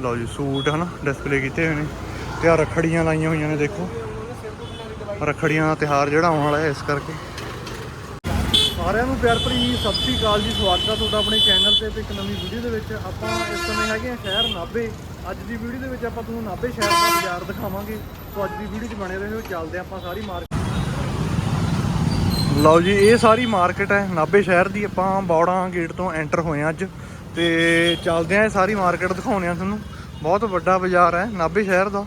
ਲਓ ਜੀ, ਸੂਟ ਹਨਾ ਡਿਸਪਲੇ ਕੀਤੇ ਹੋਏ ਨੇ। ਤੇ ਆ ਰੱਖੜੀਆਂ ਲਾਈਆਂ ਹੋਈਆਂ ਨੇ, ਦੇਖੋ। ਰੱਖੜੀਆਂ ਦਾ ਤਿਹਾਰ ਜਿਹੜਾ ਆਉਣ ਵਾਲਾ ਹੈ ਇਸ ਕਰਕੇ। ਸਾਰਿਆਂ ਨੂੰ ਪਿਆਰ ਭਰੀ ਸਤਿ ਸ੍ਰੀ ਅਕਾਲ ਜੀ, ਸਵਾਗਤ ਹੈ ਤੁਹਾਡਾ ਆਪਣੇ ਚੈਨਲ ਤੇ ਤੇ ਇੱਕ ਨਵੀਂ ਵੀਡੀਓ ਦੇ ਵਿੱਚ। ਆਪਾਂ ਇਸ ਸਮੇਂ ਹੈਗੇ ਆ ਸ਼ਹਿਰ ਨਾਭੇ। ਅੱਜ ਦੀ ਵੀਡੀਓ ਦੇ ਵਿੱਚ ਆਪਾਂ ਤੁਹਾਨੂੰ ਨਾਭੇ ਸ਼ਹਿਰ ਦਾ ਬਾਜ਼ਾਰ ਦਿਖਾਵਾਂਗੇ। ਸੋ ਅੱਜ ਦੀ ਵੀਡੀਓ 'ਚ ਬਣੇ ਰਹੋ, ਚੱਲਦੇ ਹਾਂ ਆਪਾਂ ਸਾਰੀ ਮਾਰਕੀਟ ਲਓ ਜੀ, ਇਹ ਸਾਰੀ ਮਾਰਕੀਟ ਹੈ ਨਾਭੇ ਸ਼ਹਿਰ ਦੀ। ਆਪਾਂ ਬੌੜਾਂ ਗੇਟ ਤੋਂ ਐਂਟਰ ਹੋਏ ਹਾਂ ਅੱਜ। ਤੇ ਚੱਲਦੇ ਆਂ ਇਹ ਸਾਰੀ ਮਾਰਕੀਟ ਦਿਖਾਉਂਦੇ ਆ ਤੁਹਾਨੂੰ। ਬਹੁਤ ਵੱਡਾ ਬਾਜ਼ਾਰ ਹੈ, ਨਾਭੇ ਸ਼ਹਿਰ ਦਾ।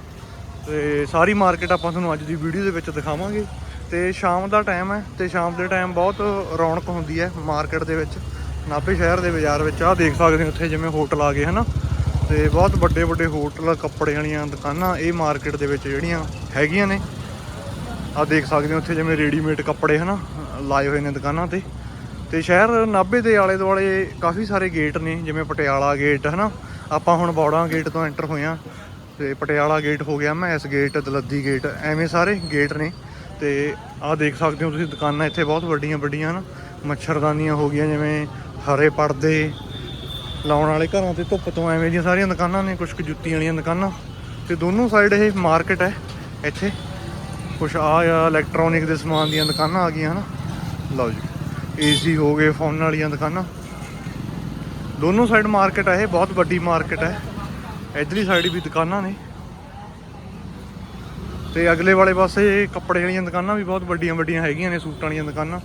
ਤੇ ਸਾਰੀ ਮਾਰਕੀਟ ਆਪਾਂ ਤੁਹਾਨੂੰ ਅੱਜ ਦੀ ਵੀਡੀਓ ਦੇ ਵਿੱਚ ਦਿਖਾਵਾਂਗੇ। ਤੇ ਸ਼ਾਮ ਦਾ ਟਾਈਮ ਹੈ ਤੇ ਸ਼ਾਮ ਦੇ ਟਾਈਮ ਬਹੁਤ ਰੌਣਕ ਹੁੰਦੀ ਹੈ ਮਾਰਕੀਟ ਦੇ ਵਿੱਚ। ਨਾਭੇ ਸ਼ਹਿਰ ਦੇ ਬਾਜ਼ਾਰ ਵਿੱਚ ਆਹ ਦੇਖ ਸਕਦੇ ਹੋ ਉੱਥੇ ਜਿਵੇਂ ਹੋਟਲ ਆ ਗਏ, ਹਨਾ? ਤੇ ਬਹੁਤ ਵੱਡੇ ਵੱਡੇ ਹੋਟਲ ਕੱਪੜੇ ਵਾਲੀਆਂ ਦੁਕਾਨਾਂ ਇਹ ਮਾਰਕੀਟ ਦੇ ਵਿੱਚ ਜਿਹੜੀਆਂ ਹੈਗੀਆਂ ਨੇ। ਆ ਦੇਖ ਸਕਦੇ ਹੋ ਉੱਥੇ ਜਿਵੇਂ ਰੈਡੀਮੇਡ ਕੱਪੜੇ, ਹਨਾ? ਲਾਏ ਹੋਏ ਨੇ ਦੁਕਾਨਾਂ ਤੇ। ਤੇ ਸ਼ਹਿਰ ਨਾਭੇ ਦੇ ਆਲੇ ਦੁਆਲੇ ਕਾਫੀ ਸਾਰੇ ਗੇਟ ਨੇ, ਜਿਵੇਂ ਪਟਿਆਲਾ ਗੇਟ, ਹਨਾ? ਆਪਾਂ ਹੁਣ ਬੌੜਾਂ ਗੇਟ ਤੋਂ ਐਂਟਰ ਹੋਏ ਆ ਤੇ ਪਟਿਆਲਾ ਗੇਟ ਹੋ ਗਿਆ, ਮੈਸ ਗੇਟ, ਦਲੱਦੀ ਗੇਟ, ਐਵੇਂ ਸਾਰੇ ਗੇਟ ਨੇ। ਤੇ ਆਹ ਦੇਖ ਸਕਦੇ ਹੋ ਤੁਸੀਂ, ਦੁਕਾਨਾਂ ਇੱਥੇ ਬਹੁਤ ਵੱਡੀਆਂ ਵੱਡੀਆਂ, ਹਨ? ਮੱਛਰਦਾਨੀਆਂ ਹੋ ਗਈਆਂ, ਜਿਵੇਂ ਹਰੇ ਪਰਦੇ, ਲਾਉਣ ਵਾਲੇ ਘਰਾਂ ਤੇ ਧੁੱਪ ਤੋਂ ਐਵੇਂ ਦੀਆਂ ਸਾਰੀਆਂ ਦੁਕਾਨਾਂ ਨੇ ਕੁਝ ਕੁ ਜੁੱਤੀਆਂ ਵਾਲੀਆਂ ਦੁਕਾਨਾਂ। ਤੇ ਦੋਨੋਂ ਸਾਈਡ ਇਹ ਮਾਰਕੀਟ ਹੈ ਇੱਥੇ। ਕੁਛ ਆ ਆ ਇਲੈਕਟ੍ਰੋਨਿਕ ਦੇ ਸਮਾਨ ਦੀਆਂ ਦੁਕਾਨਾਂ ਆ ਗਈਆਂ, ਹਨਾ? ਲਓ ਜੀ। ਏਸੀ ਹੋ ਗਏ ਫੋਨ ਵਾਲੀਆਂ ਦੁਕਾਨਾਂ। ਦੋਨੋਂ ਸਾਈਡ ਮਾਰਕੀਟ ਹੈ ਇਹ, ਬਹੁਤ ਵੱਡੀ ਮਾਰਕੀਟ ਹੈ ਇਧਰਲੀ ਸਾਈਡ ਵੀ ਦੁਕਾਨਾਂ ਨੇ। ਤੇ ਅਗਲੇ ਵਾਲੇ ਪਾਸੇ ਕੱਪੜੇ ਵਾਲੀਆਂ ਦੁਕਾਨਾਂ ਵੀ ਬਹੁਤ ਵੱਡੀਆਂ ਵੱਡੀਆਂ ਹੈਗੀਆਂ ਨੇ, ਸੂਟਾਂ ਵਾਲੀਆਂ ਦੁਕਾਨਾਂ।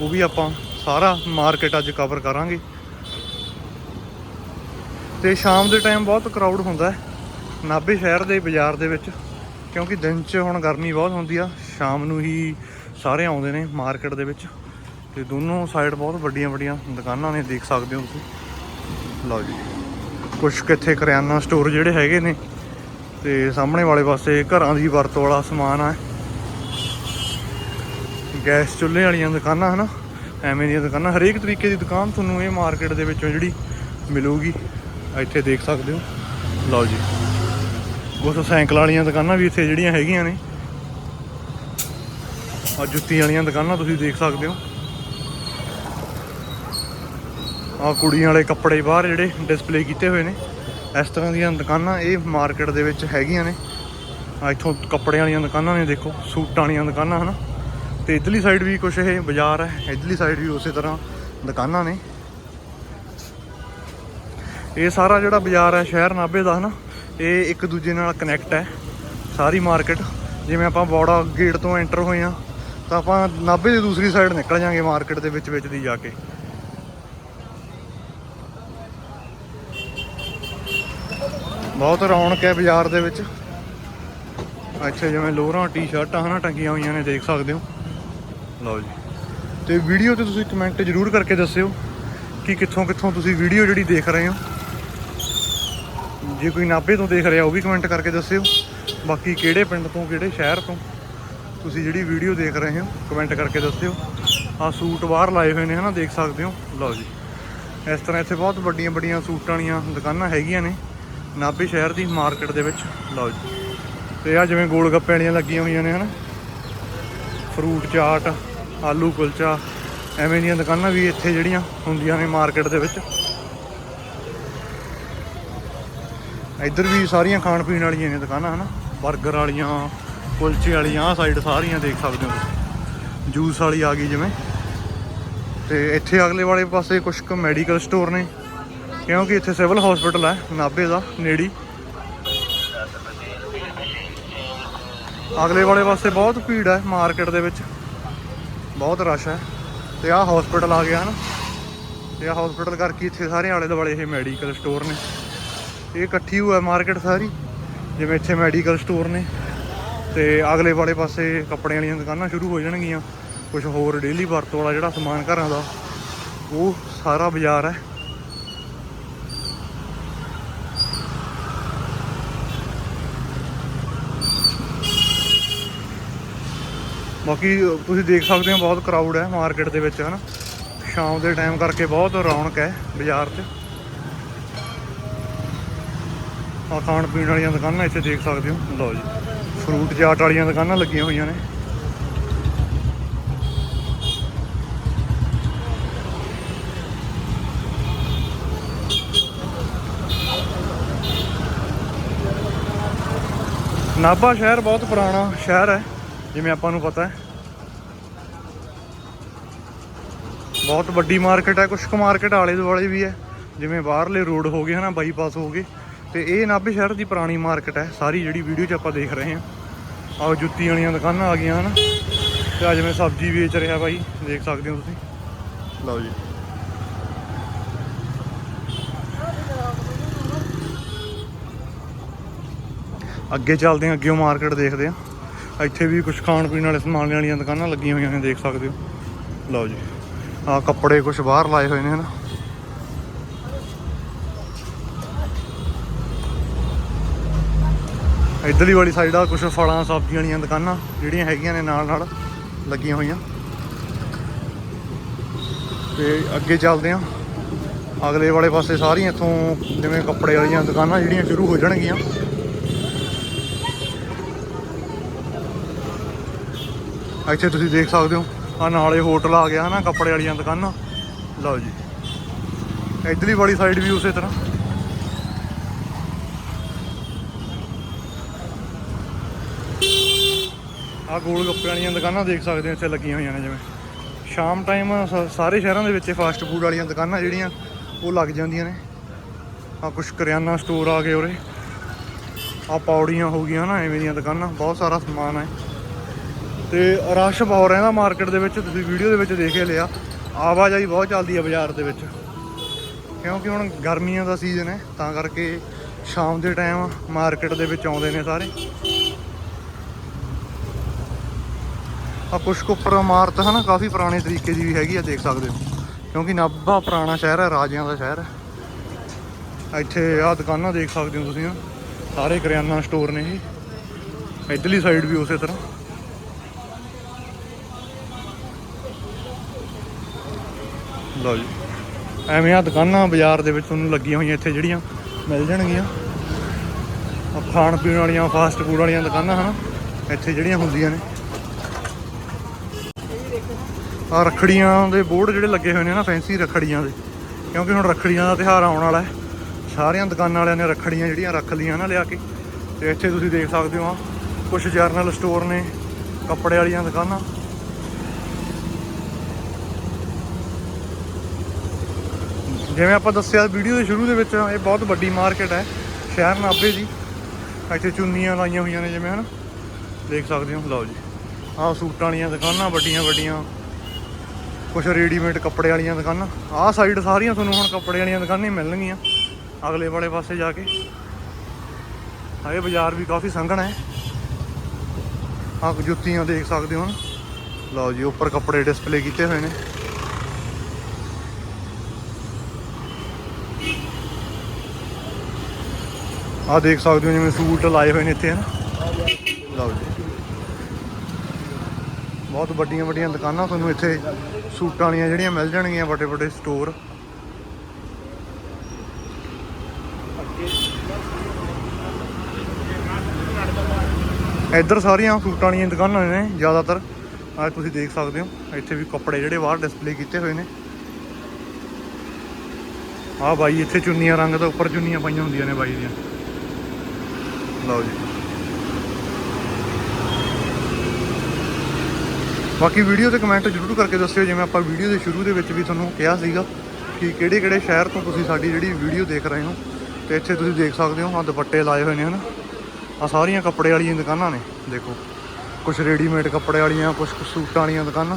ਉਹ ਵੀ ਆਪਾਂ ਸਾਰਾ ਮਾਰਕੀਟ ਅੱਜ ਕਵਰ ਕਰਾਂਗੇ। ਤੇ ਸ਼ਾਮ ਦੇ ਟਾਈਮ ਬਹੁਤ ਕਰਾਊਡ ਹੁੰਦਾ ਹੈ, ਨਾਭੇ ਸ਼ਹਿਰ ਦੇ ਬਾਜ਼ਾਰ ਦੇ ਵਿੱਚ। ਕਿਉਂਕਿ ਦਿਨ 'ਚ ਹੁਣ ਗਰਮੀ ਬਹੁਤ ਹੁੰਦੀ ਆ, ਸ਼ਾਮ ਨੂੰ ਹੀ ਸਾਰੇ ਆਉਂਦੇ ਨੇ ਮਾਰਕੀਟ ਦੇ ਵਿੱਚ। ਤੇ ਦੋਨੋਂ ਸਾਈਡ ਬਹੁਤ ਵੱਡੀਆਂ ਵੱਡੀਆਂ ਦੁਕਾਨਾਂ ਨੇ, ਦੇਖ ਸਕਦੇ ਹੋ ਤੁਸੀਂ। ਲਓ ਜੀ। ਕੁਝ ਕਿੱਥੇ ਕਰਿਆਨਾ ਸਟੋਰ ਜਿਹੜੇ ਹੈਗੇ ਨੇ ਤੇ ਸਾਹਮਣੇ ਵਾਲੇ ਪਾਸੇ ਘਰਾਂ ਦੀ ਵਰਤੋਂ ਵਾਲਾ ਸਮਾਨ ਆ। ਗੈਸ ਚੁੱਲ੍ਹੇ ਵਾਲੀਆਂ ਦੁਕਾਨਾਂ, ਹਨਾ? ਐਵੇਂ ਦੀਆਂ ਦੁਕਾਨਾਂ। ਹਰੇਕ ਤਰੀਕੇ ਦੀ ਦੁਕਾਨ ਤੁਹਾਨੂੰ ਇਹ ਮਾਰਕੀਟ ਦੇ ਵਿੱਚੋਂ ਜਿਹੜੀ ਮਿਲੂਗੀ, ਇੱਥੇ ਦੇਖ ਸਕਦੇ ਹੋ। ਲਓ ਜੀ। ਉਸ ਸਾਈਕਲ ਵਾਲੀਆਂ ਦੁਕਾਨਾਂ ਵੀ ਇੱਥੇ ਜਿਹੜੀਆਂ ਹੈਗੀਆਂ ਨੇ। ਆ ਜੁੱਤੀ ਵਾਲੀਆਂ ਦੁਕਾਨਾਂ ਤੁਸੀਂ ਦੇਖ ਸਕਦੇ ਹੋ। ਆ ਕੁੜੀਆਂ ਵਾਲੇ ਕੱਪੜੇ ਬਾਹਰ ਜਿਹੜੇ ਡਿਸਪਲੇ ਕੀਤੇ ਹੋਏ ਨੇ। ਇਸ ਤਰ੍ਹਾਂ ਦੀਆਂ ਦੁਕਾਨਾਂ ਇਹ ਮਾਰਕੀਟ ਦੇ ਵਿੱਚ ਹੈਗੀਆਂ ਨੇ। ਆ ਇੱਥੋਂ ਕੱਪੜਿਆਂ ਵਾਲੀਆਂ ਦੁਕਾਨਾਂ ਨੇ, ਦੇਖੋ, ਸੂਟਾਂ ਵਾਲੀਆਂ ਦੁਕਾਨਾਂ, ਹਨਾ। ਤੇ ਇਧਰਲੀ ਸਾਈਡ ਵੀ ਕੁਝ ਇਹ ਬਾਜ਼ਾਰ ਹੈ। ਇਧਰਲੀ ਸਾਈਡ ਵੀ ਉਸੇ ਤਰ੍ਹਾਂ ਦੁਕਾਨਾਂ ਨੇ। ਇਹ ਸਾਰਾ ਜਿਹੜਾ ਬਾਜ਼ਾਰ ਹੈ, ਸ਼ਹਿਰ ਨਾਭੇ ਦਾ, ਹਨਾ, ਇਹ ਇੱਕ ਦੂਜੇ ਨਾਲ ਕਨੈਕਟ ਹੈ। ਸਾਰੀ ਮਾਰਕੀਟ ਜਿਵੇਂ ਆਪਾਂ ਬੌੜਾ ਗੇਟ ਤੋਂ ਐਂਟਰ ਹੋਏ ਆ ਤਾਂ ਆਪਾਂ ਨਾਭੇ ਦੀ ਦੂਸਰੀ ਸਾਈਡ ਨਿਕਲ ਜਾਾਂਗੇ ਮਾਰਕੀਟ ਦੇ ਵਿੱਚ ਵਿੱਚ ਦੀ ਜਾ ਕੇ। ਬਹੁਤ ਰੌਣਕ ਹੈ ਬਾਜ਼ਾਰ ਦੇ ਵਿੱਚ। ਇੱਥੇ ਜਿਵੇਂ ਲੋਅਰਾਂ ਟੀ-ਸ਼ਰਟਾਂ ਹਨਾ ਟੰਗੀਆਂ ਹੋਈਆਂ ਨੇ, ਦੇਖ ਸਕਦੇ ਹੋ। ਲਓ ਜੀ। ਤੇ ਵੀਡੀਓ ਤੇ ਤੁਸੀਂ ਕਮੈਂਟ ਜ਼ਰੂਰ ਕਰਕੇ ਦੱਸਿਓ ਕਿ ਕਿੱਥੋਂ ਕਿੱਥੋਂ ਤੁਸੀਂ ਵੀਡੀਓ ਜਿਹੜੀ ਦੇਖ ਰਹੇ ਹੋ। ਜੇ ਕੋਈ ਨਾਭੇ ਤੋਂ ਦੇਖ ਰਿਹਾ ਉਹ ਵੀ ਕਮੈਂਟ ਕਰਕੇ ਦੱਸਿਓ। ਬਾਕੀ ਕਿਹੜੇ ਪਿੰਡ ਤੋਂ, ਕਿਹੜੇ ਸ਼ਹਿਰ ਤੋਂ ਤੁਸੀਂ ਜਿਹੜੀ ਵੀਡੀਓ ਦੇਖ ਰਹੇ ਹੋ, ਕਮੈਂਟ ਕਰਕੇ ਦੱਸਿਓ। ਆ ਸੂਟ ਬਾਹਰ ਲਾਏ ਹੋਏ ਨੇ ਹਨਾ, ਦੇਖ ਸਕਦੇ ਹੋ। ਲਓ ਜੀ। ਇਸ ਤਰ੍ਹਾਂ ਇੱਥੇ ਬਹੁਤ ਵੱਡੀਆਂ ਵੱਡੀਆਂ ਸੂਟਾਂ ਵਾਲੀਆਂ ਦੁਕਾਨਾਂ ਹੈਗੀਆਂ ਨੇ। ਨਾਭੇ ਸ਼ਹਿਰ ਦੀ ਮਾਰਕੀਟ ਦੇ ਵਿੱਚ। ਲਓ ਜੀ। ਤੇ ਆ ਜਿਵੇਂ ਗੋਲ ਗੱਪੇ ਵਾਲੀਆਂ ਲੱਗੀਆਂ ਹੋਈਆਂ ਨੇ, ਹਨਾ? ਫਰੂਟ ਚਾਟ, ਆਲੂ ਕੁਲਚਾ, ਐਵੇਂ ਦੀਆਂ ਦੁਕਾਨਾਂ ਵੀ ਇੱਥੇ ਜਿਹੜੀਆਂ ਹੁੰਦੀਆਂ ਨੇ ਮਾਰਕੀਟ ਦੇ ਵਿੱਚ। ਇੱਧਰ ਵੀ ਸਾਰੀਆਂ ਖਾਣ ਪੀਣ ਵਾਲੀਆਂ ਨੇ ਦੁਕਾਨਾਂ, ਹਨਾ? 버ਗਰ ਵਾਲੀਆਂ, ਕੁਲਚੇ ਵਾਲੀਆਂ, ਆਹ ਸਾਈਡ ਸਾਰੀਆਂ ਦੇਖ ਸਕਦੇ ਹੋ ਤੁਸੀਂ। ਜੂਸ ਵਾਲੀ ਆ ਗਈ ਜਿਵੇਂ। ਤੇ ਇੱਥੇ ਅਗਲੇ ਵਾਲੇ ਪਾਸੇ ਕੁਝ ਕੁ ਮੈਡੀਕਲ ਸਟੋਰ ਨੇ। ਕਿਉਂਕਿ ਇੱਥੇ ਸਿਵਲ ਹਸਪੀਟਲ ਹੈ, ਨਾਭੇ ਦਾ, ਨੇੜੀ। ਅਗਲੇ ਵਾਲੇ ਪਾਸੇ ਬਹੁਤ ਭੀੜ ਹੈ ਮਾਰਕੀਟ ਦੇ ਵਿੱਚ। ਬਹੁਤ ਰਸ਼ ਹੈ। ਤੇ ਆਹ ਹਸਪੀਟਲ ਆ ਗਿਆ ਹਨ। ਤੇ ਆਹ ਹਸਪੀਟਲ ਕਰਕੇ ਇੱਥੇ ਸਾਰੇ ਆਲੇ ਦੁਆਲੇ ਇਹ ਮੈਡੀਕਲ ਸਟੋਰ ਨੇ। ਇਹ ਇਕੱਠੀ ਹੋਇਆ ਮਾਰਕੀਟ ਸਾਰੀ, ਜਿਵੇਂ ਇੱਥੇ ਮੈਡੀਕਲ ਸਟੋਰ ਨੇ। ਤੇ ਅਗਲੇ ਵਾਲੇ ਪਾਸੇ ਕੱਪੜਿਆਂ ਵਾਲੀਆਂ ਦੁਕਾਨਾਂ ਸ਼ੁਰੂ ਹੋ ਜਾਣਗੀਆਂ। ਕੁਝ ਹੋਰ ਡੇਲੀ ਵਰਤੋਂ ਵਾਲਾ ਜਿਹੜਾ ਸਮਾਨ ਘਰਾਂ ਦਾ, ਉਹ ਸਾਰਾ ਬਾਜ਼ਾਰ ਹੈ। ਬਾਕੀ ਤੁਸੀਂ ਦੇਖ ਸਕਦੇ ਹੋ ਬਹੁਤ ਕਰਾਊਡ ਹੈ ਮਾਰਕੀਟ ਦੇ ਵਿੱਚ, ਹਨਾ? ਸ਼ਾਮ ਦੇ ਟਾਈਮ ਕਰਕੇ ਬਹੁਤ ਰੌਣਕ ਹੈ ਬਾਜ਼ਾਰ 'ਚ। ਆ ਖਾਣ ਪੀਣ ਵਾਲੀਆਂ ਦੁਕਾਨਾਂ ਇੱਥੇ ਦੇਖ ਸਕਦੇ ਹੋ। ਲਓ ਜੀ ਫਰੂਟ ਚਾਟ ਵਾਲੀਆਂ ਦੁਕਾਨਾਂ ਲੱਗੀਆਂ ਹੋਈਆਂ ਨੇ। ਨਾਭਾ ਸ਼ਹਿਰ ਬਹੁਤ ਪੁਰਾਣਾ ਸ਼ਹਿਰ ਹੈ। ਜਿਵੇਂ ਆਪਾਂ ਨੂੰ ਪਤਾ ਹੈ। ਬਹੁਤ ਵੱਡੀ ਮਾਰਕੀਟ ਹੈ ਕੁਛ ਕੁ ਮਾਰਕੀਟ ਆਲੇ ਦੁਆਲੇ ਵੀ ਹੈ। ਜਿਵੇਂ ਬਾਹਰਲੇ ਰੋਡ ਹੋ ਗਏ ਹਨਾ ਬਾਈਪਾਸ ਹੋ ਗਏ। ਤੇ ਇਹ ਨਾਭੇ ਸ਼ਹਿਰ ਦੀ ਪੁਰਾਣੀ ਮਾਰਕੀਟ ਹੈ। ਸਾਰੀ ਜਿਹੜੀ ਵੀਡੀਓ 'ਚ ਆਪਾਂ ਦੇਖ ਰਹੇ ਹਾਂ। ਆਹ ਜੁੱਤੀ ਵਾਲੀਆਂ ਦੁਕਾਨਾਂ ਆ ਗਈਆਂ ਹਨ। ਤੇ ਅੱਜ ਮੈਂ ਸਬਜ਼ੀ ਵੇਚ ਰਿਹਾ ਬਾਈ। ਦੇਖ ਸਕਦੇ ਹੋ ਤੁਸੀਂ। ਲਓ ਜੀ। ਅੱਗੇ ਚੱਲਦੇ ਹਾਂ ਅੱਗੇ ਮਾਰਕੀਟ ਦੇਖਦੇ ਹਾਂ। ਇੱਥੇ ਵੀ ਕੁਝ ਖਾਣ ਪੀਣ ਵਾਲੇ ਸਮਾਨ ਵਾਲੀਆਂ ਦੁਕਾਨਾਂ ਲੱਗੀਆਂ ਹੋਈਆਂ ਨੇ, ਦੇਖ ਸਕਦੇ ਹੋ। ਲਓ ਜੀ ਆਹ ਕੱਪੜੇ ਕੁਝ ਬਾਹਰ ਲਾਏ ਹੋਏ ਨੇ, ਹਨਾ। ਇਧਰਲੀ ਵਾਲੀ ਸਾਈਡ ਆ ਕੁਝ ਫਲਾਂ, ਸਬਜ਼ੀਆਂ ਵਾਲੀਆਂ ਦੁਕਾਨਾਂ ਜਿਹੜੀਆਂ ਹੈਗੀਆਂ ਨੇ ਨਾਲ ਨਾਲ ਲੱਗੀਆਂ ਹੋਈਆਂ। ਤੇ ਅੱਗੇ ਚੱਲਦੇ ਹਾਂ। ਅਗਲੇ ਵਾਲੇ ਪਾਸੇ ਸਾਰੀਆਂ ਇੱਥੋਂ ਜਿਵੇਂ ਕੱਪੜੇ ਵਾਲੀਆਂ ਦੁਕਾਨਾਂ ਜਿਹੜੀਆਂ ਸ਼ੁਰੂ ਹੋ ਜਾਣਗੀਆਂ। ਇੱਥੇ ਤੁਸੀਂ ਦੇਖ ਸਕਦੇ ਹੋ, ਆ ਨਾਲੇ ਹੋਟਲ ਆ ਗਿਆ ਹਨਾ, ਕੱਪੜੇ ਵਾਲੀਆਂ ਦੁਕਾਨਾਂ। ਲਓ ਜੀ। ਇਧਰਲੀ ਵਾਲੀ ਸਾਈਡ ਵੀ ਉਸੇ ਤਰ੍ਹਾਂ। ਆ ਗੋਲ ਗੱਪੇ ਵਾਲੀਆਂ ਦੁਕਾਨਾਂ ਦੇਖ ਸਕਦੇ ਹੋ, ਇੱਥੇ ਲੱਗੀਆਂ ਹੋਈਆਂ ਨੇ ਜਿਵੇਂ। ਸ਼ਾਮ ਟਾਈਮ ਸਾਰੇ ਸ਼ਹਿਰਾਂ ਦੇ ਵਿੱਚ ਫਾਸਟ ਫੂਡ ਵਾਲੀਆਂ ਦੁਕਾਨਾਂ ਜਿਹੜੀਆਂ, ਉਹ ਲੱਗ ਜਾਂਦੀਆਂ ਨੇ। ਆ ਕੁਝ ਕਰਿਆਨਾ ਸਟੋਰ ਆ ਗਏ ਉਰੇ। ਆ ਪੌੜੀਆਂ ਹੋ ਗਈਆਂ ਨਾ, ਐਵੇਂ ਦੀਆਂ ਦੁਕਾਨਾਂ, ਬਹੁਤ ਸਾਰਾ ਸਮਾਨ ਹੈ। ਤੇ ਰਸ਼ ਬਹੁਤ ਰਹਿੰਦਾ ਮਾਰਕੀਟ ਦੇ ਵਿੱਚ, ਤੁਸੀਂ ਵੀਡੀਓ ਦੇ ਵਿੱਚ ਦੇਖ ਹੀ ਲਿਆ। ਆਵਾਜਾਈ ਬਹੁਤ ਚੱਲਦੀ ਹੈ ਬਾਜ਼ਾਰ ਦੇ ਵਿੱਚ। ਕਿਉਂਕਿ ਹੁਣ ਗਰਮੀਆਂ ਦਾ ਸੀਜ਼ਨ ਹੈ, ਤਾਂ ਕਰਕੇ ਸ਼ਾਮ ਦੇ ਟਾਈਮ ਮਾਰਕੀਟ ਦੇ ਵਿੱਚ ਆਉਂਦੇ ਨੇ ਸਾਰੇ। ਆ ਕੁਛ ਕੁ ਉੱਪਰ ਇਮਾਰਤ ਹੈ ਨਾ, ਕਾਫੀ ਪੁਰਾਣੇ ਤਰੀਕੇ ਦੀ ਵੀ ਹੈਗੀ ਆ, ਦੇਖ ਸਕਦੇ ਹੋ। ਕਿਉਂਕਿ ਨਾਭਾ ਪੁਰਾਣਾ ਸ਼ਹਿਰ ਹੈ, ਰਾਜਿਆਂ ਦਾ ਸ਼ਹਿਰ ਹੈ। ਇੱਥੇ ਆ ਦੁਕਾਨਾਂ ਦੇਖ ਸਕਦੇ ਹੋ ਤੁਸੀਂ, ਸਾਰੇ ਕਰਿਆਨਾ ਸਟੋਰ ਨੇ ਇਹ। ਇਧਰਲੀ ਸਾਈਡ ਵੀ ਉਸੇ ਤਰ੍ਹਾਂ। ਲਓ ਜੀ। ਐਵੇਂ ਆ ਦੁਕਾਨਾਂ ਬਾਜ਼ਾਰ ਦੇ ਵਿੱਚ ਤੁਹਾਨੂੰ ਲੱਗੀਆਂ ਹੋਈਆਂ ਇੱਥੇ ਜਿਹੜੀਆਂ ਮਿਲ ਜਾਣਗੀਆਂ। ਆ ਖਾਣ ਪੀਣ ਵਾਲੀਆਂ ਫਾਸਟ ਫੂਡ ਵਾਲੀਆਂ ਦੁਕਾਨਾਂ, ਹਨ? ਇੱਥੇ ਜਿਹੜੀਆਂ ਹੁੰਦੀਆਂ ਨੇ। ਆ ਰੱਖੜੀਆਂ ਦੇ ਬੋਰਡ ਜਿਹੜੇ ਲੱਗੇ ਹੋਏ ਨੇ ਨਾ ਫੈਂਸੀ ਰੱਖੜੀਆਂ ਦੇ। ਕਿਉਂਕਿ ਹੁਣ ਰੱਖੜੀਆਂ ਦਾ ਤਿਉਹਾਰ ਆਉਣ ਵਾਲਾ ਹੈ। ਸਾਰੀਆਂ ਦੁਕਾਨਾਂ ਵਾਲਿਆਂ ਨੇ ਰੱਖੜੀਆਂ ਜਿਹੜੀਆਂ ਰੱਖ ਲਈਆਂ ਨਾ ਲਿਆ ਕੇ। ਤੇ ਇੱਥੇ ਤੁਸੀਂ ਦੇਖ ਸਕਦੇ ਹੋ ਆ ਕੁਝ ਜਰਨਲ ਸਟੋਰ ਨੇ, ਕੱਪੜੇ ਵਾਲੀਆਂ ਦੁਕਾਨਾਂ। ਜਿਵੇਂ ਆਪਾਂ ਦੱਸਿਆ ਵੀਡੀਓ ਦੇ ਸ਼ੁਰੂ ਦੇ ਵਿੱਚ, ਇਹ ਬਹੁਤ ਵੱਡੀ ਮਾਰਕੀਟ ਹੈ, ਸ਼ਹਿਰ ਨਾਭੇ ਦੀ। ਇੱਥੇ ਚੁੰਨੀਆਂ ਲਾਈਆਂ ਹੋਈਆਂ ਨੇ ਜਿਵੇਂ, ਹਨ? ਦੇਖ ਸਕਦੇ ਹੋ, ਲਓ ਜੀ। ਆਹ ਸੂਟਾਂ ਵਾਲੀਆਂ ਦੁਕਾਨਾਂ, ਵੱਡੀਆਂ ਵੱਡੀਆਂ। ਕੁਝ ਰੈਡੀਮੇਡ ਕੱਪੜੇ ਵਾਲੀਆਂ ਦੁਕਾਨਾਂ। ਆਹ ਸਾਈਡ ਸਾਰੀਆਂ ਤੁਹਾਨੂੰ ਹੁਣ ਕੱਪੜੇ ਵਾਲੀਆਂ ਦੁਕਾਨਾਂ ਹੀ ਮਿਲਣਗੀਆਂ। ਅਗਲੇ ਵਾਲੇ ਪਾਸੇ ਜਾ ਕੇ। ਆਹ ਇਹ ਬਾਜ਼ਾਰ ਵੀ ਕਾਫੀ ਸੰਘਣਾ ਹੈ। ਆਹ ਜੁੱਤੀਆਂ ਦੇਖ ਸਕਦੇ ਹੋ ਲਓ ਜੀ, ਉੱਪਰ ਕੱਪੜੇ ਡਿਸਪਲੇ ਕੀਤੇ ਹੋਏ ਨੇ। ਆਹ ਦੇਖ ਸਕਦੇ ਹੋ ਜਿਵੇਂ ਸੂਟ ਲਾਏ ਹੋਏ ਨੇ ਇੱਥੇ, ਹਨ? ਲਓ ਜੀ। ਬਹੁਤ ਵੱਡੀਆਂ ਵੱਡੀਆਂ ਦੁਕਾਨਾਂ ਤੁਹਾਨੂੰ ਇੱਥੇ ਸੂਟਾਂ ਵਾਲੀਆਂ ਜਿਹੜੀਆਂ ਮਿਲ ਜਾਣਗੀਆਂ, ਵੱਡੇ ਵੱਡੇ ਸਟੋਰ ਇੱਧਰ ਸਾਰੀਆਂ ਸੂਟਾਂ ਵਾਲੀਆਂ ਦੁਕਾਨਾਂ ਨੇ, ਜ਼ਿਆਦਾਤਰ। ਆ ਤੁਸੀਂ ਦੇਖ ਸਕਦੇ ਹੋ, ਇੱਥੇ ਵੀ ਕੱਪੜੇ ਜਿਹੜੇ ਬਾਹਰ ਡਿਸਪਲੇ ਕੀਤੇ ਹੋਏ ਨੇ। ਆਹ ਬਾਈ, ਇੱਥੇ ਚੁੰਨੀਆਂ ਰੰਗ ਦਾ, ਉੱਪਰ ਚੁੰਨੀਆਂ ਪਾਈਆਂ ਹੁੰਦੀਆਂ ਨੇ ਬਾਈ ਦੀਆਂ। ਲਓ ਜੀ। ਬਾਕੀ ਵੀਡੀਓ ਤੇ ਕਮੈਂਟ ਜ਼ਰੂਰ ਕਰਕੇ ਦੱਸਿਓ, ਜਿਵੇਂ ਆਪਾਂ ਵੀਡੀਓ ਦੇ ਸ਼ੁਰੂ ਦੇ ਵਿੱਚ ਵੀ ਤੁਹਾਨੂੰ ਕਿਹਾ ਸੀਗਾ ਕਿ ਕਿਹੜੇ ਕਿਹੜੇ ਸ਼ਹਿਰ ਤੋਂ ਤੁਸੀਂ ਸਾਡੀ ਜਿਹੜੀ ਵੀਡੀਓ ਦੇਖ ਰਹੇ ਹੋ। ਤੇ ਇੱਥੇ ਤੁਸੀਂ ਦੇਖ ਸਕਦੇ ਹੋ ਆ ਦੁਪੱਟੇ ਲਾਏ ਹੋਏ ਨੇ, ਹਨ? ਆ ਸਾਰੀਆਂ ਕੱਪੜੇ ਵਾਲੀਆਂ ਦੁਕਾਨਾਂ ਨੇ, ਦੇਖੋ। ਕੁਝ ਰੈਡੀਮੇਡ ਕੱਪੜੇ ਵਾਲੀਆਂ ਕੁਝ ਸੂਟਾਂ ਵਾਲੀਆਂ ਦੁਕਾਨਾਂ।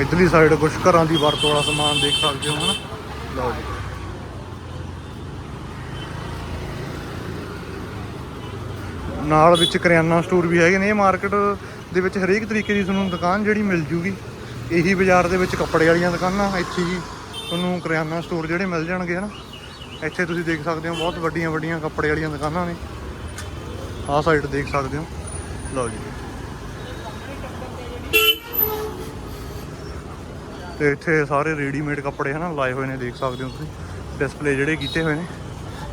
ਇਧਰਲੀ ਸਾਈਡ ਕੁਝ ਘਰਾਂ ਦੀ ਵਰਤੋਂ ਵਾਲਾ ਸਮਾਨ ਦੇਖ ਸਕਦੇ ਹੋ, ਹਨਾ? ਲਓ ਜੀ। ਨਾਲ ਵਿੱਚ ਕਰਿਆਨਾ ਸਟੋਰ ਵੀ ਹੈਗੇ ਨੇ, ਇਹ ਮਾਰਕੀਟ ਦੇ ਵਿੱਚ ਹਰੇਕ ਤਰੀਕੇ ਦੀ ਤੁਹਾਨੂੰ ਦੁਕਾਨ ਜਿਹੜੀ ਮਿਲ ਜੂਗੀ। ਇਹੀ ਬਾਜ਼ਾਰ ਦੇ ਵਿੱਚ ਕੱਪੜੇ ਵਾਲੀਆਂ ਦੁਕਾਨਾਂ, ਇੱਥੇ ਹੀ ਤੁਹਾਨੂੰ ਕਰਿਆਨਾ ਸਟੋਰ ਜਿਹੜੇ ਮਿਲ ਜਾਣਗੇ, ਹਨਾ? ਇੱਥੇ ਤੁਸੀਂ ਦੇਖ ਸਕਦੇ ਹੋ, ਬਹੁਤ ਵੱਡੀਆਂ ਵੱਡੀਆਂ ਕੱਪੜੇ ਵਾਲੀਆਂ ਦੁਕਾਨਾਂ ਨੇ। ਆਹ ਸਾਈਡ ਦੇਖ ਸਕਦੇ ਹੋ। ਲਓ ਜੀ। ਤੇ ਇੱਥੇ ਸਾਰੇ ਰੈਡੀਮੇਡ ਕੱਪੜੇ ਹਨਾ, ਲਾਏ ਹੋਏ ਨੇ, ਦੇਖ ਸਕਦੇ ਹੋ ਤੁਸੀਂ। ਡਿਸਪਲੇ ਜਿਹੜੇ ਕੀਤੇ ਹੋਏ ਨੇ।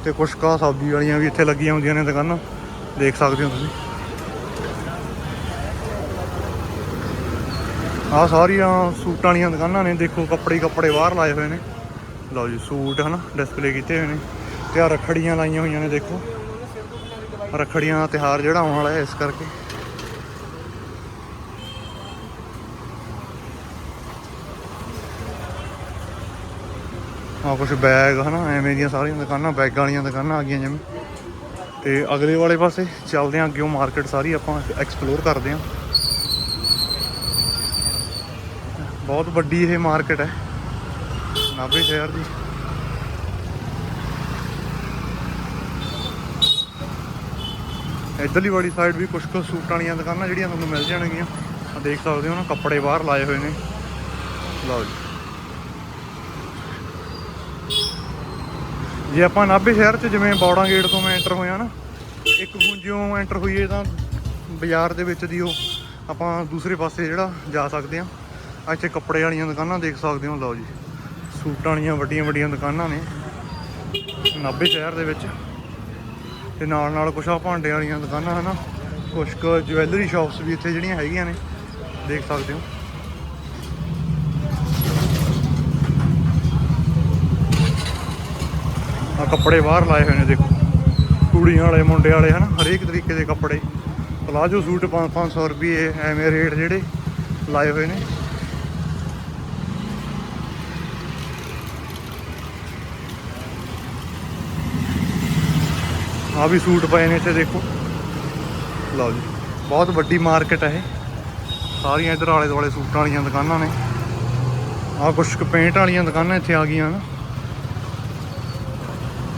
ਤੇ ਕੁਛ ਕਾ ਸਬਜ਼ੀ ਵਾਲੀਆਂ ਵੀ ਇੱਥੇ ਲੱਗੀਆਂ ਹੁੰਦੀਆਂ ਨੇ ਦੁਕਾਨਾਂ। ਦੇਖ ਸਕਦੇ ਹੋ ਤੁਸੀਂ। ਆਹ ਸਾਰੀਆਂ ਸੂਟਾਂ ਵਾਲੀਆਂ ਦੁਕਾਨਾਂ ਨੇ। ਦੇਖੋ, ਕੱਪੜੇ ਕੱਪੜੇ ਬਾਹਰ ਲਾਏ ਹੋਏ ਨੇ। ਲਓ ਜੀ, ਸੂਟ ਹਨਾ ਡਿਸਪਲੇ ਕੀਤੇ ਹੋਏ ਨੇ। ਤੇ ਆ ਰੱਖੜੀਆਂ ਲਾਈਆਂ ਹੋਈਆਂ ਨੇ, ਦੇਖੋ। ਰੱਖੜੀਆਂ ਦਾ ਤਿਹਾਰ ਜਿਹੜਾ ਆਉਣ ਵਾਲਾ ਹੈ ਇਸ ਕਰਕੇ। ਆ ਕੁਝ ਬੈਗ ਹਨਾ, ਐਵੇਂ ਦੀਆਂ ਸਾਰੀਆਂ ਦੁਕਾਨਾਂ ਬੈਗਾਂ ਵਾਲੀਆਂ ਦੁਕਾਨਾਂ ਆ ਗਈਆਂ ਜਿਵੇਂ। ਤੇ ਅਗਲੇ ਵਾਲੇ ਪਾਸੇ ਚੱਲਦੇ ਆਂ ਅੱਗੇ ਉਹ ਮਾਰਕੀਟ ਸਾਰੀ ਆਪਾਂ ਐਕਸਪਲੋਰ ਕਰਦੇ ਆਂ ਬਹੁਤ ਵੱਡੀ ਇਹ ਮਾਰਕੀਟ ਹੈ। ਨਾਭੇ ਸ਼ਹਿਰ ਦੀ। ਇੱਧਰਲੀ ਵਾਲੀ ਸਾਈਡ ਵੀ ਕੁਝ ਕੁ ਸੂਟਾਂ ਵਾਲੀਆਂ ਦੁਕਾਨਾਂ ਜਿਹੜੀਆਂ ਤੁਹਾਨੂੰ ਮਿਲ ਜਾਣਗੀਆਂ। ਆ ਦੇਖ ਸਕਦੇ ਹੋ ਨਾ, ਕੱਪੜੇ ਬਾਹਰ ਲਾਏ ਹੋਏ ਨੇ। ਲਓ ਜੀ। ਜੇ ਆਪਾਂ ਨਾਭੇ ਸ਼ਹਿਰ 'ਚ ਜਿਵੇਂ ਬੌੜਾ ਗੇਟ ਤੋਂ ਮੈਂ ਐਂਟਰ ਹੋਇਆ ਨਾ, ਇੱਕ ਗੁੰਜਿਓਂ ਐਂਟਰ ਹੋਈਏ ਤਾਂ ਬਾਜ਼ਾਰ ਦੇ ਵਿੱਚ ਦੀ ਉਹ ਆਪਾਂ ਦੂਸਰੇ ਪਾਸੇ ਜਿਹੜਾ ਜਾ ਸਕਦੇ ਆ ਇੱਥੇ ਕੱਪੜੇ ਵਾਲੀਆਂ ਦੁਕਾਨਾਂ ਦੇਖ ਸਕਦੇ ਹੋ, ਲਓ ਜੀ। ਸੂਟਾਂ ਵਾਲੀਆਂ, ਵੱਡੀਆਂ ਵੱਡੀਆਂ ਦੁਕਾਨਾਂ ਨੇ ਨਾਭੇ ਸ਼ਹਿਰ ਦੇ ਵਿੱਚ। ਤੇ ਨਾਲ ਨਾਲ ਕੁਛ ਆ ਭਾਂਡੇ ਵਾਲੀਆਂ ਦੁਕਾਨਾਂ ਹਨਾ, ਕੁਛ ਕੁ ਜਵੈਲਰੀ ਸ਼ਾਪਸ ਵੀ ਇੱਥੇ ਜਿਹੜੀਆਂ ਹੈਗੀਆਂ ਨੇ, ਦੇਖ ਸਕਦੇ ਹੋ। ਆ ਕੱਪੜੇ ਬਾਹਰ ਲਾਏ ਹੋਏ ਨੇ, ਦੇਖੋ। ਕੁੜੀਆਂ ਵਾਲੇ, ਮੁੰਡੇ ਵਾਲੇ, ਹਨਾ? ਹਰੇਕ ਤਰੀਕੇ ਦੇ ਕੱਪੜੇ। ਪਲਾਜੋ ਸੂਟ 500 ਰੁਪਏ, ਐਵੇਂ ਰੇਟ ਜਿਹੜੇ ਲਾਏ ਹੋਏ ਨੇ। ਆ ਵੀ ਸੂਟ ਪਏ ਨੇ ਇੱਥੇ, ਦੇਖੋ। ਲਓ ਜੀ, ਬਹੁਤ ਵੱਡੀ ਮਾਰਕੀਟ ਹੈ ਇਹ। ਸਾਰੀਆਂ ਇਧਰ ਆਲੇ ਦੁਆਲੇ ਸੂਟਾਂ ਵਾਲੀਆਂ ਦੁਕਾਨਾਂ ਨੇ। ਆ ਕੁਛ ਕੁ ਪੇਂਟ ਵਾਲੀਆਂ ਦੁਕਾਨਾਂ ਇੱਥੇ ਆ ਗਈਆਂ, ਹਨ?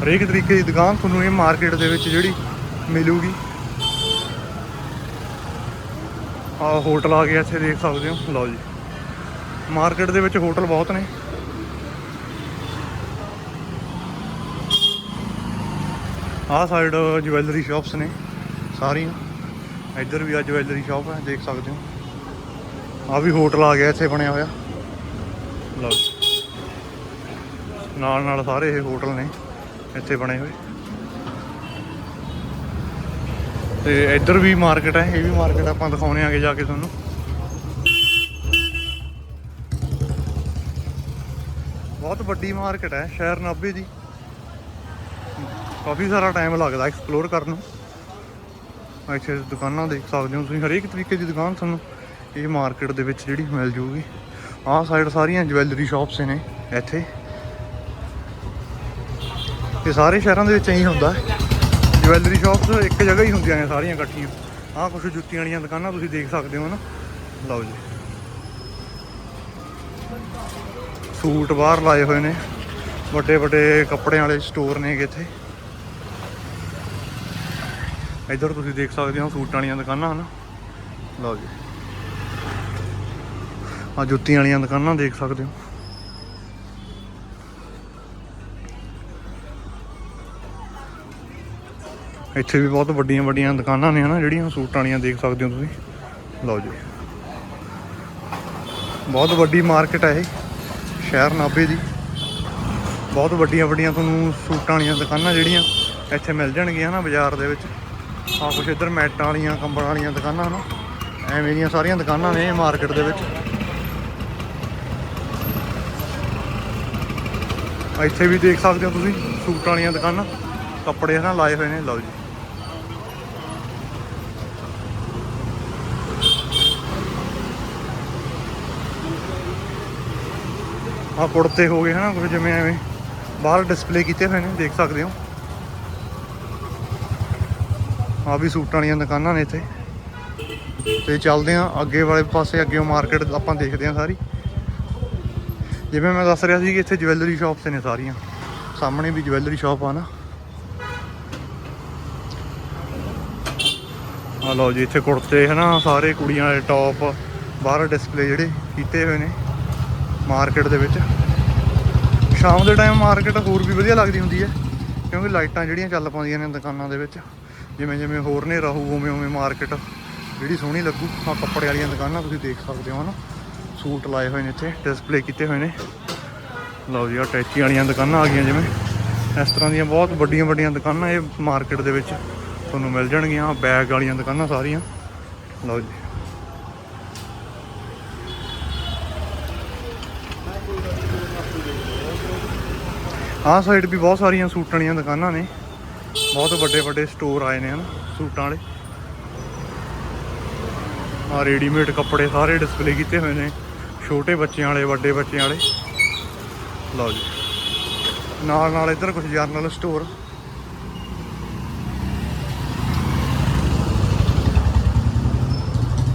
ਹਰੇਕ ਤਰੀਕੇ ਦੀ ਦੁਕਾਨ ਤੁਹਾਨੂੰ ਇਹ ਮਾਰਕੀਟ ਦੇ ਵਿੱਚ ਜਿਹੜੀ ਮਿਲੂਗੀ। ਆ ਹੋਟਲ ਆ ਗਿਆ, ਇੱਥੇ ਦੇਖ ਸਕਦੇ ਹੋ। ਲਓ ਜੀ। ਮਾਰਕੀਟ ਦੇ ਵਿੱਚ ਹੋਟਲ ਬਹੁਤ ਨੇ। ਆਹ ਸਾਈਡ ਜਵੈਲਰੀ ਸ਼ਾਪਸ ਨੇ ਸਾਰੀਆਂ। ਇੱਧਰ ਵੀ ਆ ਜਵੈਲਰੀ ਸ਼ਾਪ ਹੈ, ਦੇਖ ਸਕਦੇ ਹੋ। ਆ ਵੀ ਹੋਟਲ ਆ ਗਿਆ, ਇੱਥੇ ਬਣਿਆ ਹੋਇਆ। ਲਓ ਜੀ। ਨਾਲ ਨਾਲ ਸਾਰੇ ਇਹ ਹੋਟਲ ਨੇ। ਇੱਥੇ ਬਣੇ ਹੋਏ। ਤੇ ਇੱਧਰ ਵੀ ਮਾਰਕੀਟ ਹੈ ਇਹ ਵੀ ਮਾਰਕੀਟ ਆਪਾਂ ਦਿਖਾਉਣੇ ਆਗੇ ਜਾ ਕੇ ਤੁਹਾਨੂੰ। ਬਹੁਤ ਵੱਡੀ ਮਾਰਕੀਟ ਹੈ ਸ਼ਹਿਰ ਨਾਭੇ ਦੀ। ਕਾਫੀ ਸਾਰਾ ਟਾਈਮ ਲੱਗਦਾ ਐਕਸਪਲੋਰ ਕਰਨ ਨੂੰ। ਇੱਥੇ ਦੁਕਾਨਾਂ ਦੇਖ ਸਕਦੇ ਹੋ ਤੁਸੀਂ, ਹਰੇਕ ਤਰੀਕੇ ਦੀ ਦੁਕਾਨ ਤੁਹਾਨੂੰ ਇਹ ਮਾਰਕੀਟ ਦੇ ਵਿੱਚ ਜਿਹੜੀ ਮਿਲ ਜੂਗੀ। ਆਹ ਸਾਈਡ ਸਾਰੀਆਂ ਜਵੈਲਰੀ ਸ਼ਾਪਸ ਨੇ ਇੱਥੇ। ਇਹ ਸਾਰੇ ਸ਼ਹਿਰਾਂ ਦੇ ਵਿੱਚ ਇਹੀ ਹੁੰਦਾ। ਜਵੈਲਰੀ ਸ਼ਾਪਸ ਇੱਕ ਜਗ੍ਹਾ ਹੀ ਹੁੰਦੀਆਂ ਨੇ ਸਾਰੀਆਂ ਇਕੱਠੀਆਂ। ਆਹ ਕੁਝ ਜੁੱਤੀਆਂ ਵਾਲੀਆਂ ਦੁਕਾਨਾਂ ਤੁਸੀਂ ਦੇਖ ਸਕਦੇ ਹੋ ਨਾ ਲਓ ਜੀ। ਸੂਟ ਬਾਹਰ ਲਾਏ ਹੋਏ ਨੇ। ਵੱਡੇ ਵੱਡੇ ਕੱਪੜਿਆਂ ਵਾਲੇ ਸਟੋਰ ਨੇਗੇ ਇੱਥੇ। ਇੱਧਰ ਤੁਸੀਂ ਦੇਖ ਸਕਦੇ ਹੋ ਸੂਟਾਂ ਵਾਲੀਆਂ ਦੁਕਾਨਾਂ ਹਨ। ਲਓ ਜੀ। ਆ ਜੁੱਤੀਆਂ ਵਾਲੀਆਂ ਦੁਕਾਨਾਂ ਦੇਖ ਸਕਦੇ ਹੋ। ਇੱਥੇ ਵੀ ਬਹੁਤ ਵੱਡੀਆਂ ਵੱਡੀਆਂ ਦੁਕਾਨਾਂ ਨੇ ਹਨਾ, ਜਿਹੜੀਆਂ ਸੂਟਾਂ ਵਾਲੀਆਂ ਦੇਖ ਸਕਦੇ ਹੋ ਤੁਸੀਂ। ਲਓ ਜੀ। ਬਹੁਤ ਵੱਡੀ ਮਾਰਕੀਟ ਹੈ ਇਹ, ਸ਼ਹਿਰ ਨਾਭੇ ਦੀ। ਬਹੁਤ ਵੱਡੀਆਂ ਵੱਡੀਆਂ ਤੁਹਾਨੂੰ ਸੂਟਾਂ ਵਾਲੀਆਂ ਦੁਕਾਨਾਂ ਜਿਹੜੀਆਂ ਇੱਥੇ ਮਿਲ ਜਾਣਗੀਆਂ ਨਾ ਬਾਜ਼ਾਰ ਦੇ ਵਿੱਚ। ਆ ਕੁਛ ਇੱਧਰ ਮੈਟਾਂ ਵਾਲੀਆਂ, ਕੰਬਲਾਂ ਵਾਲੀਆਂ ਦੁਕਾਨਾਂ ਹਨ, ਐਵੇਂ ਦੀਆਂ ਸਾਰੀਆਂ ਦੁਕਾਨਾਂ ਨੇ ਮਾਰਕੀਟ ਦੇ ਵਿੱਚ। ਇੱਥੇ ਵੀ ਦੇਖ ਸਕਦੇ ਹੋ ਤੁਸੀਂ ਸੂਟਾਂ ਵਾਲੀਆਂ ਦੁਕਾਨਾਂ, ਕੱਪੜੇ ਹਨਾ ਲਾਏ ਹੋਏ ਨੇ, ਲਓ ਜੀ। ਆ ਕੁੜਤੇ ਹੋ ਗਏ ਹਨਾ ਕੁਝ ਜਿਵੇਂ ਐਵੇਂ ਬਾਹਰ ਡਿਸਪਲੇ ਕੀਤੇ ਹੋਏ ਨੇ, ਦੇਖ ਸਕਦੇ ਹੋ। ਆ ਵੀ ਸੂਟਾਂ ਵਾਲੀਆਂ ਦੁਕਾਨਾਂ ਨੇ ਇੱਥੇ। ਤੇ ਚੱਲਦੇ ਆ ਅੱਗੇ ਵਾਲੇ ਪਾਸੇ, ਅੱਗੇ ਮਾਰਕੀਟ ਆਪਾਂ ਦੇਖਦੇ ਆ ਸਾਰੀ। ਜਿਵੇਂ ਮੈਂ ਦੱਸ ਰਿਹਾ ਸੀ ਕਿ ਇੱਥੇ ਜਵੈਲਰੀ ਸ਼ਾਪਸ ਨੇ ਸਾਰੀਆਂ। ਸਾਹਮਣੇ ਵੀ ਜਵੈਲਰੀ ਸ਼ਾਪ ਆ ਨਾ। ਆ ਲਓ ਜੀ, ਇੱਥੇ ਕੁੜਤੇ ਹਨਾ, ਸਾਰੇ ਕੁੜੀਆਂ ਵਾਲੇ ਟੌਪ ਬਾਹਰ ਡਿਸਪਲੇ ਜਿਹੜੇ ਕੀਤੇ ਹੋਏ ਨੇ। ਮਾਰਕੀਟ ਦੇ ਵਿੱਚ। ਸ਼ਾਮ ਦੇ ਟਾਈਮ ਮਾਰਕੀਟ ਹੋਰ ਵੀ ਵਧੀਆ ਲੱਗਦੀ ਹੁੰਦੀ ਹੈ, ਕਿਉਂਕਿ ਲਾਈਟਾਂ ਜਿਹੜੀਆਂ ਚੱਲ ਪਾਉਂਦੀਆਂ ਨੇ ਦੁਕਾਨਾਂ ਦੇ ਵਿੱਚ, ਜਿਵੇਂ ਜਿਵੇਂ ਹੋਰ ਨੇ ਰਹੂ ਉਵੇਂ ਉਵੇਂ ਮਾਰਕੀਟ, ਜਿਹੜੀ ਸੋਹਣੀ ਲੱਗੂ। ਆ ਕੱਪੜੇ ਵਾਲੀਆਂ ਦੁਕਾਨਾਂ ਤੁਸੀਂ ਦੇਖ ਸਕਦੇ ਹੋ ਹਨਾ। ਸੂਟ ਲਾਏ ਹੋਏ ਨੇ ਇੱਥੇ ਡਿਸਪਲੇ ਕੀਤੇ ਹੋਏ ਨੇ। ਲਓ ਜੀ ਆ ਟੈਚੀ ਵਾਲੀਆਂ ਦੁਕਾਨਾਂ ਆ ਗਈਆਂ ਜਿਵੇਂ। ਇਸ ਤਰ੍ਹਾਂ ਦੀਆਂ ਬਹੁਤ ਵੱਡੀਆਂ ਵੱਡੀਆਂ ਦੁਕਾਨਾਂ ਇਹ ਮਾਰਕੀਟ ਦੇ ਵਿੱਚ ਤੁਹਾਨੂੰ ਮਿਲ ਜਾਣਗੀਆਂ। ਬੈਗ ਵਾਲੀਆਂ ਦੁਕਾਨਾਂ ਸਾਰੀਆਂ। ਲਓ ਜੀ। ਆਹ ਸਾਈਡ ਵੀ ਬਹੁਤ ਸਾਰੀਆਂ ਸੂਟਾਂ ਵਾਲੀਆਂ ਦੁਕਾਨਾਂ ਨੇ। ਬਹੁਤ ਵੱਡੇ ਵੱਡੇ ਸਟੋਰ ਆਏ ਨੇ ਹਨ, ਸੂਟਾਂ ਵਾਲੇ। ਆ ਰੈਡੀਮੇਡ ਕੱਪੜੇ ਸਾਰੇ ਡਿਸਪਲੇ ਕੀਤੇ ਹੋਏ ਨੇ। ਛੋਟੇ ਬੱਚਿਆਂ ਵਾਲੇ, ਵੱਡੇ ਬੱਚਿਆਂ ਵਾਲੇ। ਲਓ ਜੀ। ਨਾਲ ਨਾਲ ਇੱਧਰ ਕੁਝ ਜਰਨਲ ਸਟੋਰ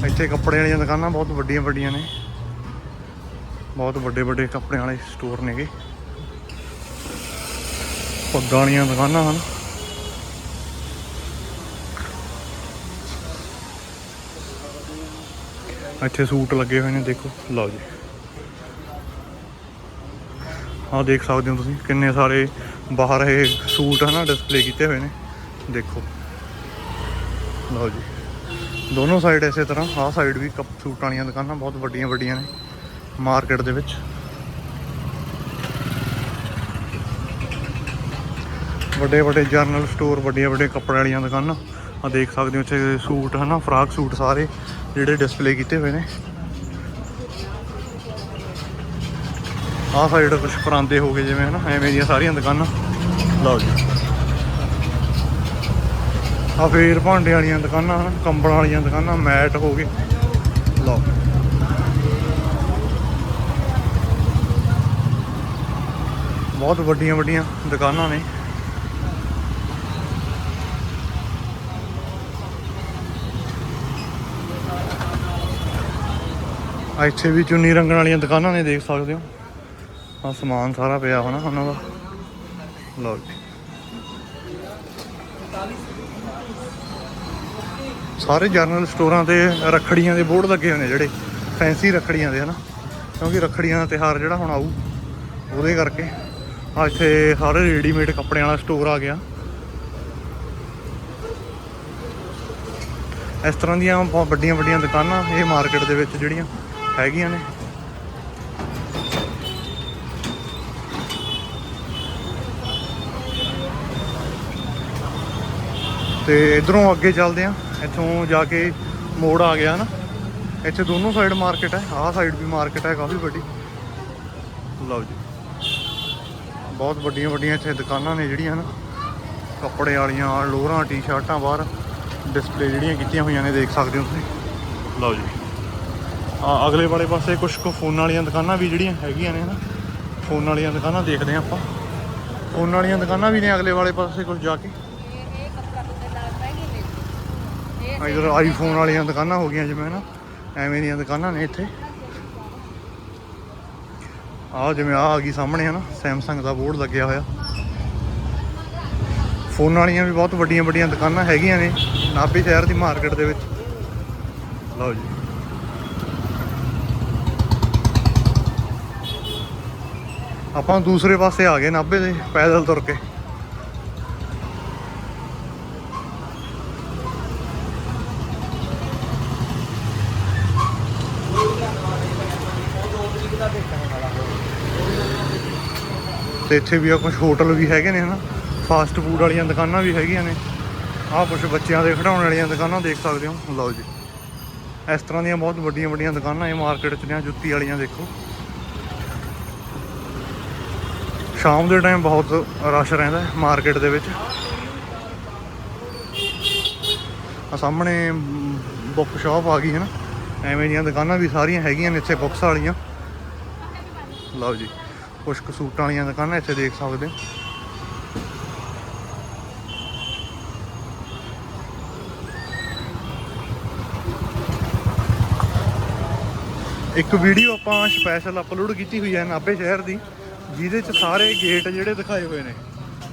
ਇੱਥੇ ਕੱਪੜੇ ਵਾਲੀਆਂ ਦੁਕਾਨਾਂ ਬਹੁਤ ਵੱਡੀਆਂ ਵੱਡੀਆਂ ਨੇ। ਬਹੁਤ ਵੱਡੇ ਵੱਡੇ ਕੱਪੜਿਆਂ ਵਾਲੇ ਸਟੋਰ ਨੇਗੇ। ਪੱਗਾਂ ਵਾਲੀਆਂ ਦੁਕਾਨਾਂ ਹਨ। ਇੱਥੇ ਸੂਟ ਲੱਗੇ ਹੋਏ ਨੇ, ਦੇਖੋ। ਲਓ ਜੀ। ਆਹ ਦੇਖ ਸਕਦੇ ਹੋ ਤੁਸੀਂ, ਕਿੰਨੇ ਸਾਰੇ ਬਾਹਰ ਇਹ ਸੂਟ ਹਨਾ ਡਿਸਪਲੇ ਕੀਤੇ ਹੋਏ ਨੇ। ਦੇਖੋ। ਲਓ ਜੀ। ਦੋਨੋਂ ਸਾਈਡ ਇਸੇ ਤਰ੍ਹਾਂ, ਆਹ ਸਾਈਡ ਵੀ ਕੱਪ ਸੂਟਾਂ ਵਾਲੀਆਂ ਦੁਕਾਨਾਂ, ਬਹੁਤ ਵੱਡੀਆਂ ਵੱਡੀਆਂ ਨੇ। ਮਾਰਕੀਟ ਦੇ ਵਿੱਚ। ਵੱਡੇ ਵੱਡੇ ਜਰਨਲ ਸਟੋਰ ਵੱਡੀਆਂ ਵੱਡੀਆਂ ਕੱਪੜੇ ਵਾਲੀਆਂ ਦੁਕਾਨਾਂ। ਆ ਦੇਖ ਸਕਦੇ ਹੋ ਇੱਥੇ ਸੂਟ, ਹਨਾ ਫਰਾਕ ਸੂਟ ਸਾਰੇ ਜਿਹੜੇ ਡਿਸਪਲੇ ਕੀਤੇ ਹੋਏ ਨੇ। ਆਹ ਸਾਈਡ ਕੁਝ ਪਰਾਂਦੇ ਹੋ ਗਏ, ਜਿਵੇਂ, ਹਨਾ, ਐਵੇਂ ਦੀਆਂ ਸਾਰੀਆਂ ਦੁਕਾਨਾਂ। ਲਓ ਜੀ। ਆ ਫੇਰ ਭਾਂਡੇ ਵਾਲੀਆਂ ਦੁਕਾਨਾਂ, ਹਨ, ਕੰਬਲਾਂ ਵਾਲੀਆਂ ਦੁਕਾਨਾਂ, ਮੈਟ ਹੋ ਗਏ। ਲਓ। ਬਹੁਤ ਵੱਡੀਆਂ ਵੱਡੀਆਂ ਦੁਕਾਨਾਂ ਨੇ। ਇੱਥੇ ਵੀ ਚੁੰਨੀ ਰੰਗਣ ਵਾਲੀਆਂ ਦੁਕਾਨਾਂ ਨੇ, ਦੇਖ ਸਕਦੇ ਹੋ। ਆ ਸਮਾਨ ਸਾਰਾ ਪਿਆ ਹੋਣਾ ਉਹਨਾਂ ਦਾ। ਲਓ ਜੀ। ਸਾਰੇ ਜਨਰਲ ਸਟੋਰਾਂ ਤੇ ਰੱਖੜੀਆਂ ਦੇ ਬੋਰਡ ਲੱਗੇ ਹੋਏ ਨੇ ਜਿਹੜੇ, ਫੈਂਸੀ ਰੱਖੜੀਆਂ ਦੇ, ਹਨਾ। ਕਿਉਂਕਿ ਰੱਖੜੀਆਂ ਦਾ ਤਿਹਾਰ ਜਿਹੜਾ ਹੁਣ ਆਊ, ਉਹਦੇ ਕਰਕੇ ਆ ਇੱਥੇ ਸਾਰੇ ਰੈਡੀਮੇਡ ਕੱਪੜਿਆਂ ਵਾਲਾ ਸਟੋਰ ਆ ਗਿਆ। ਇਸ ਤਰ੍ਹਾਂ ਦੀਆਂ ਬਹੁਤ ਵੱਡੀਆਂ ਵੱਡੀਆਂ ਦੁਕਾਨਾਂ ਇਹ ਮਾਰਕੀਟ ਦੇ ਵਿੱਚ ਜਿਹੜੀਆਂ ਹੈਗੀਆਂ ਨੇ। ਤੇ ਇਧਰੋਂ ਅੱਗੇ ਚੱਲਦੇ ਆ। ਇੱਥੋਂ ਜਾ ਕੇ ਮੋੜ ਆ ਗਿਆ ਨਾ। ਇੱਥੇ ਦੋਨੋਂ ਸਾਈਡ ਮਾਰਕੀਟ ਹੈ ਆਹ ਸਾਈਡ ਵੀ ਮਾਰਕੀਟ ਹੈ ਕਾਫੀ ਵੱਡੀ। ਲਓ ਜੀ। ਬਹੁਤ ਵੱਡੀਆਂ ਵੱਡੀਆਂ ਇੱਥੇ ਦੁਕਾਨਾਂ ਨੇ ਜਿਹੜੀਆਂ ਨਾ। ਕੱਪੜੇ ਵਾਲੀਆਂ, ਲੋਰਾਂ ਟੀ-ਸ਼ਰਟਾਂ ਬਾਹਰ। ਡਿਸਪਲੇ ਜਿਹੜੀਆਂ ਕੀਤੀਆਂ ਹੋਈਆਂ ਨੇ, ਦੇਖ ਸਕਦੇ ਹੋ ਤੁਸੀਂ। ਲਓ ਜੀ। ਅਗਲੇ ਵਾਲੇ ਪਾਸੇ ਕੁਝ ਕੁ ਫੋਨ ਵਾਲੀਆਂ ਦੁਕਾਨਾਂ ਵੀ ਜਿਹੜੀਆਂ ਹੈਗੀਆਂ ਨੇ ਨਾ ਫੋਨ ਵਾਲੀਆਂ ਦੁਕਾਨਾਂ ਦੇਖਦੇ ਹਾਂ ਆਪਾਂ। ਫੋਨ ਵਾਲੀਆਂ ਦੁਕਾਨਾਂ ਵੀ ਨੇ ਅਗਲੇ ਵਾਲੇ ਪਾਸੇ ਕੁਝ ਜਾ ਕੇ। ਇਧਰ ਆਈਫੋਨ ਵਾਲੀਆਂ ਦੁਕਾਨਾਂ ਹੋ ਗਈਆਂ ਜਿਵੇਂ ਨਾ ਐਵੇਂ ਦੀਆਂ ਦੁਕਾਨਾਂ ਨੇ ਇੱਥੇ। ਆਹ ਜਿਵੇਂ ਆਹ ਆ ਗਈ ਸਾਹਮਣੇ ਹੈ ਨਾ ਸੈਮਸੰਗ ਦਾ ਬੋਰਡ ਲੱਗਿਆ ਹੋਇਆ। ਫੋਨ ਵਾਲੀਆਂ ਵੀ ਬਹੁਤ ਵੱਡੀਆਂ ਵੱਡੀਆਂ ਦੁਕਾਨਾਂ ਹੈਗੀਆਂ ਨੇ, ਨਾਭੇ ਸ਼ਹਿਰ ਦੀ ਮਾਰਕੀਟ ਦੇ ਵਿੱਚ। ਲਓ ਜੀ। ਆਪਾਂ ਦੂਸਰੇ ਪਾਸੇ ਆ ਗਏ ਨਾਭੇ ਦੇ ਪੈਦਲ ਤੁਰ ਕੇ। ਤੇ ਇੱਥੇ ਵੀ ਆ ਕੁਝ ਹੋਟਲ ਵੀ ਹੈਗੇ ਨੇ ਹਨਾ। ਫਾਸਟ ਫੂਡ ਵਾਲੀਆਂ ਦੁਕਾਨਾਂ ਵੀ ਹੈਗੀਆਂ ਨੇ। ਆਹ ਕੁਝ ਬੱਚਿਆਂ ਦੇ ਖਿਡਾਉਣ ਵਾਲੀਆਂ ਦੁਕਾਨਾਂ ਦੇਖ ਸਕਦੇ ਹੋ। ਲਓ ਜੀ। ਇਸ ਤਰ੍ਹਾਂ ਦੀਆਂ ਬਹੁਤ ਵੱਡੀਆਂ ਵੱਡੀਆਂ ਦੁਕਾਨਾਂ ਇਹ ਮਾਰਕੀਟ 'ਚ ਨੇ ਜੁੱਤੀ ਵਾਲੀਆਂ ਦੇਖੋ। ਸ਼ਾਮ ਦੇ ਟਾਈਮ ਬਹੁਤ ਰਸ਼ ਰਹਿੰਦਾ ਮਾਰਕੀਟ ਦੇ ਵਿੱਚ। ਆ ਸਾਹਮਣੇ ਬੁੱਕ ਸ਼ਾਪ ਆ ਗਈ ਹੈ ਨਾ। ਐਵੇਂ ਦੀਆਂ ਦੁਕਾਨਾਂ ਵੀ ਸਾਰੀਆਂ ਹੈਗੀਆਂ ਨੇ ਇੱਥੇ ਬੁੱਕਸ ਵਾਲੀਆਂ। ਲਓ ਜੀ ਕੁਝ ਕੁ ਸੂਟਾਂ ਵਾਲੀਆਂ ਦੁਕਾਨਾਂ ਇੱਥੇ ਦੇਖ ਸਕਦੇ ਹੋ। ਇੱਕ ਵੀਡੀਓ ਆਪਾਂ ਸਪੈਸ਼ਲ ਅਪਲੋਡ ਕੀਤੀ ਹੋਈ ਹੈ ਨਾਭੇ ਸ਼ਹਿਰ ਦੀ। ਜਿਹਦੇ ਚ ਸਾਰੇ ਗੇਟ ਜਿਹੜੇ ਦਿਖਾਏ ਹੋਏ ਨੇ,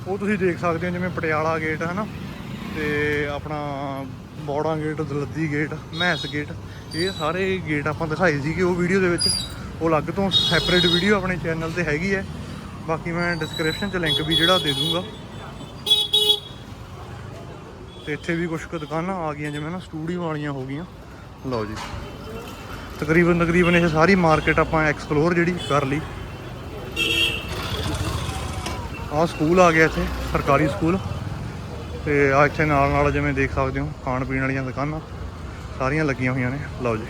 ਉਹ ਤੁਸੀਂ ਦੇਖ ਸਕਦੇ ਹੋ, ਜਿਵੇਂ ਪਟਿਆਲਾ ਗੇਟ ਹੈ ਨਾ ਤੇ ਆਪਣਾ ਬੌੜਾ ਗੇਟ, ਦਲੱਦੀ ਗੇਟ, ਮਹਿਸ ਗੇਟ, ਇਹ ਸਾਰੇ ਗੇਟ ਆਪਾਂ ਦਿਖਾਏ ਸੀਗੇ ਉਹ ਵੀਡੀਓ ਦੇ ਵਿੱਚ। ਉਹ ਅਲੱਗ ਤੋਂ ਸੈਪਰੇਟ ਵੀਡੀਓ ਆਪਣੇ ਚੈਨਲ ਤੇ ਹੈਗੀ ਹੈ। ਬਾਕੀ ਮੈਂ ਡਿਸਕ੍ਰਿਪਸ਼ਨ 'ਚ ਲਿੰਕ ਵੀ ਜਿਹੜਾ ਦੇ ਦੂੰਗਾ। ਤੇ ਇੱਥੇ ਵੀ ਕੁਝ ਕੁ ਦੁਕਾਨਾਂ ਆ ਗਈਆਂ, ਜਿਵੇਂ ਨਾ ਸਟੂਡੀਓ ਵਾਲੀਆਂ ਹੋ ਗਈਆਂ। ਲਓ ਜੀ। ਤਕਰੀਬਨ ਤਕਰੀਬਨ ਇਹ ਸਾਰੀ ਮਾਰਕੀਟ ਆਪਾਂ ਐਕਸਪਲੋਰ ਜਿਹੜੀ ਕਰ ਲਈ। ਆਹ ਸਕੂਲ ਆ ਗਿਆ ਇੱਥੇ, ਸਰਕਾਰੀ ਸਕੂਲ। ਤੇ ਆ ਇੱਥੇ ਨਾਲ ਨਾਲ ਜਿਵੇਂ ਦੇਖ ਸਕਦੇ ਹੋ, ਖਾਣ ਪੀਣ ਵਾਲੀਆਂ ਦੁਕਾਨਾਂ, ਸਾਰੀਆਂ ਲੱਗੀਆਂ ਹੋਈਆਂ ਨੇ। ਲਓ ਜੀ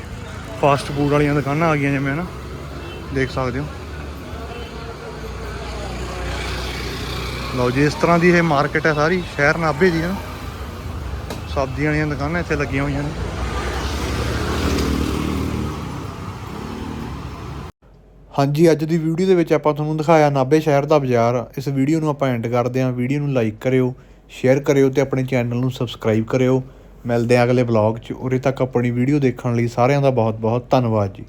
ਫਾਸਟ ਫੂਡ ਵਾਲੀਆਂ ਦੁਕਾਨਾਂ ਆ ਗਈਆਂ ਜਿਵੇਂ ਨਾ ਦੇਖ ਸਕਦੇ ਹੋ। ਲਓ ਜੀ, ਇਸ ਤਰ੍ਹਾਂ ਦੀ ਇਹ ਮਾਰਕੀਟ ਹੈ ਸਾਰੀ, ਸ਼ਹਿਰ ਨਾਭੇ ਦੀ ਹੈ ਨਾ ਸਬਜ਼ੀਆਂ ਵਾਲੀਆਂ ਦੁਕਾਨਾਂ ਇੱਥੇ ਲੱਗੀਆਂ ਹੋਈਆਂ ਨੇ। ਹਾਂਜੀ, ਅੱਜ ਦੀ ਵੀਡੀਓ ਦੇ ਵਿੱਚ ਆਪਾਂ ਤੁਹਾਨੂੰ ਦਿਖਾਇਆ ਨਾਭੇ ਸ਼ਹਿਰ ਦਾ ਬਾਜ਼ਾਰ। ਇਸ ਵੀਡੀਓ ਨੂੰ ਆਪਾਂ ਐਂਡ ਕਰਦੇ ਹਾਂ। ਵੀਡੀਓ ਨੂੰ ਲਾਈਕ ਕਰਿਓ ਸ਼ੇਅਰ ਕਰਿਓ ਤੇ ਆਪਣੇ ਚੈਨਲ ਨੂੰ ਸਬਸਕ੍ਰਾਈਬ ਕਰਿਓ। ਮਿਲਦੇ ਹਾਂ ਅਗਲੇ ਵਲੌਗ 'ਚ। ਉਰੇ ਤੱਕ ਆਪਣੀ ਵੀਡੀਓ ਦੇਖਣ ਲਈ ਸਾਰਿਆਂ ਦਾ ਬਹੁਤ ਬਹੁਤ ਧੰਨਵਾਦ ਜੀ।